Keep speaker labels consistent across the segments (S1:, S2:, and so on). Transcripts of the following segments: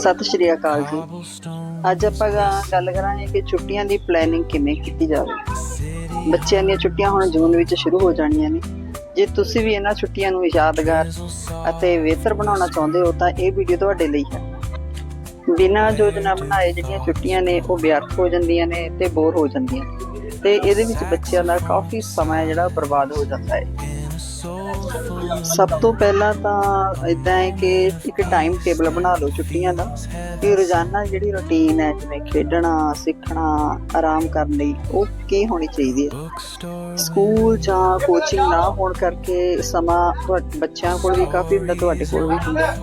S1: ਸਤਿ ਸ਼੍ਰੀ ਅਕਾਲ ਜੀ। ਅੱਜ ਆਪਾਂ ਗੱਲ ਕਰਾਂਗੇ ਕਿ ਛੁੱਟੀਆਂ ਦੀ ਪਲੈਨਿੰਗ ਕਿਵੇਂ ਕੀਤੀ ਜਾਵੇ। ਬੱਚਿਆਂ ਦੀਆਂ ਛੁੱਟੀਆਂ ਹੁਣ ਜੂਨ ਵਿੱਚ ਸ਼ੁਰੂ ਹੋ ਜਾਣੀਆਂ ਨੇ। ਜੇ ਤੁਸੀਂ ਵੀ ਇਹਨਾਂ ਛੁੱਟੀਆਂ ਨੂੰ ਯਾਦਗਾਰ ਅਤੇ ਬਿਹਤਰ ਬਣਾਉਣਾ ਚਾਹੁੰਦੇ ਹੋ, ਤਾਂ ਇਹ ਵੀਡੀਓ ਤੁਹਾਡੇ ਲਈ ਹੈ। ਬਿਨਾਂ ਯੋਜਨਾ ਬਣਾਏ ਜਿਹੜੀਆਂ ਛੁੱਟੀਆਂ ਨੇ, ਉਹ ਵਿਅਰਥ ਹੋ ਜਾਂਦੀਆਂ ਨੇ ਤੇ ਬੋਰ ਹੋ ਜਾਂਦੀਆਂ ਤੇ ਇਹਦੇ ਵਿੱਚ ਬੱਚਿਆਂ ਦਾ ਕਾਫੀ ਸਮਾਂ ਜਿਹੜਾ ਬਰਬਾਦ ਹੋ ਜਾਂਦਾ ਹੈ। ਸਭ ਤੋਂ ਪਹਿਲਾਂ ਤਾਂ ਇਦਾਂ ਹੈ ਕਿ ਇੱਕ ਟਾਈਮ ਟੇਬਲ ਬਣਾ ਲਓ ਛੁੱਟੀਆਂ ਦਾ, ਕਿ ਰੋਜ਼ਾਨਾ ਜਿਹੜੀ ਰੁਟੀਨ ਹੈ, ਜਿਵੇਂ ਖੇਡਣਾ, ਸਿੱਖਣਾ, ਆਰਾਮ ਕਰਨ ਲਈ, ਉਹ ਕੀ ਹੋਣੀ ਚਾਹੀਦੀ ਹੈ? ਸਕੂਲ ਜਾਂ ਕੋਚਿੰਗ ਨਾ ਹੋਣ ਕਰਕੇ ਸਮਾਂ ਬੱਚਿਆਂ ਕੋਲ ਵੀ ਕਾਫੀ ਹੁੰਦਾ, ਤੁਹਾਡੇ ਕੋਲ ਵੀ ਹੁੰਦਾ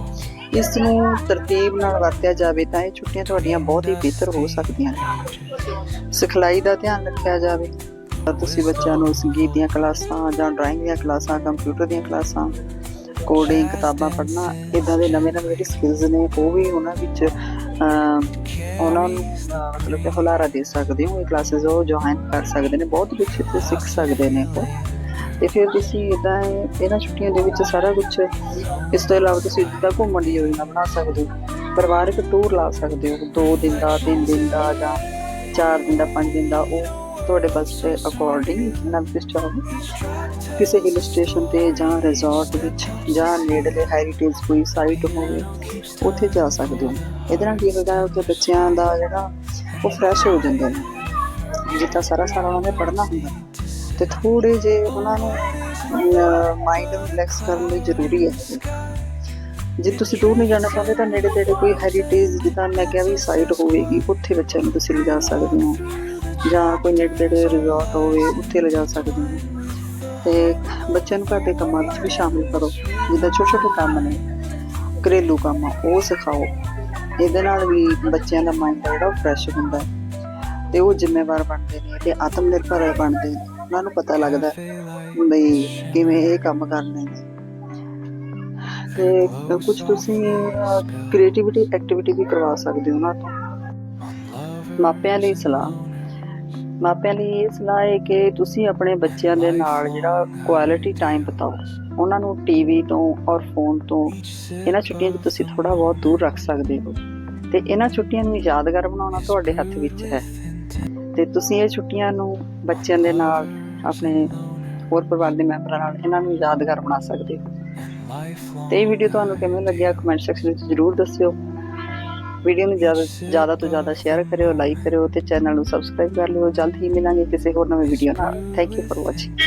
S1: ਇਸ ਨੂੰ ਤਰਤੀਬ ਨਾਲ ਵਰਤਿਆ ਜਾਵੇ ਤਾਂ ਇਹ ਛੁੱਟੀਆਂ ਤੁਹਾਡੀਆਂ ਬਹੁਤ ਹੀ ਬਿਹਤਰ ਹੋ ਸਕਦੀਆਂ ਨੇ। ਸਿਖਲਾਈ ਦਾ ਧਿਆਨ ਰੱਖਿਆ ਜਾਵੇ। ਤੁਸੀਂ ਬੱਚਿਆਂ ਨੂੰ ਸੰਗੀਤ ਦੀਆਂ ਕਲਾਸਾਂ ਜਾਂ ਡਰਾਇੰਗ ਦੀਆਂ ਕਲਾਸਾਂ ਕੰਪਿਊਟਰ ਦੀਆਂ ਕਲਾਸਾਂ ਕੋਡਿੰਗ ਕਿਤਾਬਾਂ ਪੜ੍ਹਨਾ ਇਦਾਂ ਦੇ ਨਵੇਂ ਨਵੇਂ ਜਿਹੜੇ ਸਕਿੱਲਸ ਨੇ ਉਹ ਵੀ ਉਹਨਾਂ ਵਿੱਚ ਉਹਨਾਂ ਨੂੰ ਮਤਲਬ ਕਿ ਹੁਲਾਰਾ ਦੇ ਸਕਦੇ ਹੋ ਇਹ ਕਲਾਸਿਸ ਉਹ ਜੁਆਇਨ ਕਰ ਸਕਦੇ ਨੇ ਬਹੁਤ ਕੁਝ ਇੱਥੇ ਸਿੱਖ ਸਕਦੇ ਨੇ ਉਹ ਤੇ ਫਿਰ ਤੁਸੀਂ ਇਦਾਂ ਇਹਨਾਂ ਛੁੱਟੀਆਂ ਦੇ ਵਿੱਚ ਸਾਰਾ ਕੁਝ ਇਸ ਤੋਂ ਇਲਾਵਾ ਤੁਸੀਂ ਜਿੱਦਾਂ ਘੁੰਮਣ ਦੀ ਯੋਜਨਾ ਬਣਾ ਸਕਦੇ ਹੋ ਪਰਿਵਾਰਕ ਟੂਰ ਲਾ ਸਕਦੇ ਹੋ 2 ਦਿਨ ਦਾ 3 ਦਿਨ ਦਾ ਜਾਂ 4 ਦਿਨ ਦਾ 5 ਦਿਨ ਦਾ ਉਹ ਤੁਹਾਡੇ ਬਸ ਦੇ ਅਕੋਰਡਿੰਗ ਨਾ ਕਿਸ ਕਿਸੇ ਹਿਲ ਸਟੇਸ਼ਨ ਤੇ ਜਾਂ ਰਿਜ਼ੋਰਟ ਵਿੱਚ ਜਾਂ ਨੇੜਲੇ ਹੈਰੀਟੇਜ ਕੋਈ ਸਾਈਟ ਹੋਵੇ, ਉੱਥੇ ਜਾ ਸਕਦੇ ਹੋ। ਇਹਦੇ ਨਾਲ ਕੀ ਹੁੰਦਾ ਹੈ, ਉੱਥੇ ਬੱਚਿਆਂ ਦਾ ਜਿਹੜਾ ਉਹ ਫਰੈਸ਼ ਹੋ ਜਾਂਦੇ ਨੇ ਜਿੱਦਾਂ ਸਾਰਾ ਸਾਰਾ ਉਹਨਾਂ ਨੇ ਪੜ੍ਹਨਾ ਹੁੰਦਾ ਤੇ ਥੋੜੇ ਜੇ ਉਹਨਾਂ ਨੂੰ ਮਾਈਂਡ ਰਿਲੈਕਸ ਕਰਨ ਲਈ ਜ਼ਰੂਰੀ ਹੈ। ਜੇ ਤੁਸੀਂ ਦੂਰ ਨਹੀਂ ਜਾਣਾ ਚਾਹੁੰਦੇ ਤਾਂ ਨੇੜੇ ਤੇੜੇ ਕੋਈ ਹੈਰੀਟੇਜ ਜਿੱਦਾਂ ਮੈਂ ਕਿਹਾ ਵੀ ਸਾਈਟ ਹੋਵੇਗੀ, ਉੱਥੇ ਬੱਚਿਆਂ ਨੂੰ ਤੁਸੀਂ ਲਿਜਾ ਸਕਦੇ ਹੋ। ਜਾਂ ਕੋਈ ਨੇੜੇ ਤੇੜੇ ਰਿਜ਼ੋਰਟ ਹੋਵੇ, ਉੱਥੇ ਲਿਜਾ ਸਕਦੇ ਹੋ। ਤੇ ਬੱਚਿਆਂ ਨੂੰ ਘਰ ਦੇ ਕੰਮਾਂ ਵਿੱਚ ਵੀ ਸ਼ਾਮਿਲ ਕਰੋ, ਜਿੱਦਾਂ ਛੋਟੇ ਛੋਟੇ ਕੰਮ ਨੇ, ਘਰੇਲੂ ਕੰਮ ਉਹ ਸਿਖਾਓ। ਇਹਦੇ ਨਾਲ ਵੀ ਬੱਚਿਆਂ ਦਾ ਮਾਈਂਡ ਜਿਹੜਾ ਫਰੈਸ਼ ਹੁੰਦਾ ਹੈ। ਤੇ ਉਹ ਜ਼ਿੰਮੇਵਾਰ ਬਣਦੇ ਨੇ ਤੇ ਆਤਮ ਨਿਰਭਰ ਬਣਦੇ ਨੇ। ਉਹਨਾਂ ਨੂੰ ਪਤਾ ਲੱਗਦਾ ਬਈ ਕਿਵੇਂ ਇਹ ਕੰਮ ਕਰਨੇ ਨੇ। ਤੇ ਕੁਝ ਤੁਸੀਂ ਕ੍ਰੀਏਟੀਵਿਟੀ ਐਕਟੀਵਿਟੀ ਵੀ ਕਰਵਾ ਸਕਦੇ ਹੋ ਉਹਨਾਂ ਤੋਂ। ਮਾਪਿਆਂ ਲਈ ਸਲਾਹ। ਮਾਪਿਆਂ ਲਈ ਇਹ ਸਲਾਹ ਹੈ ਕਿ ਤੁਸੀਂ ਆਪਣੇ ਬੱਚਿਆਂ ਦੇ ਨਾਲ ਜਿਹੜਾ ਕੁਆਲਿਟੀ ਟਾਈਮ ਬਿਤਾਓ। ਉਹਨਾਂ ਨੂੰ ਟੀਵੀ ਤੋਂ ਔਰ ਫੋਨ ਤੋਂ ਇਹਨਾਂ ਛੁੱਟੀਆਂ 'ਚ ਤੁਸੀਂ ਥੋੜਾ ਬਹੁਤ ਦੂਰ ਰੱਖ ਸਕਦੇ ਹੋ। ਤੇ ਇਹਨਾਂ ਛੁੱਟੀਆਂ ਨੂੰ ਯਾਦਗਾਰ ਬਣਾਉਣਾ ਤੁਹਾਡੇ ਹੱਥ ਵਿੱਚ ਹੈ। ਤੇ ਤੁਸੀਂ ਇਹ ਛੁੱਟੀਆਂ ਨੂੰ ਬੱਚਿਆਂ ਦੇ ਨਾਲ, ਆਪਣੇ ਹੋਰ ਪਰਿਵਾਰ ਦੇ ਮੈਂਬਰਾਂ ਨਾਲ ਇਹਨਾਂ ਨੂੰ ਯਾਦਗਾਰ ਬਣਾ ਸਕਦੇ ਹੋ। ਤੇ ਇਹ ਵੀਡੀਓ ਤੁਹਾਨੂੰ ਕਿਵੇਂ ਲੱਗਿਆ? ਕਮੈਂਟ ਸੈਕਸ਼ਨ ਵਿੱਚ ਜਰੂਰ ਦੱਸਿਓ। ਵੀਡੀਓ ਨੂੰ ਜ਼ਿਆਦਾ ਜ਼ਿਆਦਾ ਤੋਂ ਜ਼ਿਆਦਾ ਸ਼ੇਅਰ ਕਰਿਓ ਲਾਈਕ ਕਰਿਓ ਤੇ ਚੈਨਲ ਨੂੰ ਸਬਸਕ੍ਰਾਈਬ ਕਰ ਲਿਓ। ਜਲਦ ਹੀ ਮਿਲਾਂਗੇ ਕਿਸੇ ਹੋਰ ਨਵੇਂ ਵੀਡੀਓ ਨਾਲ। Thank you for watching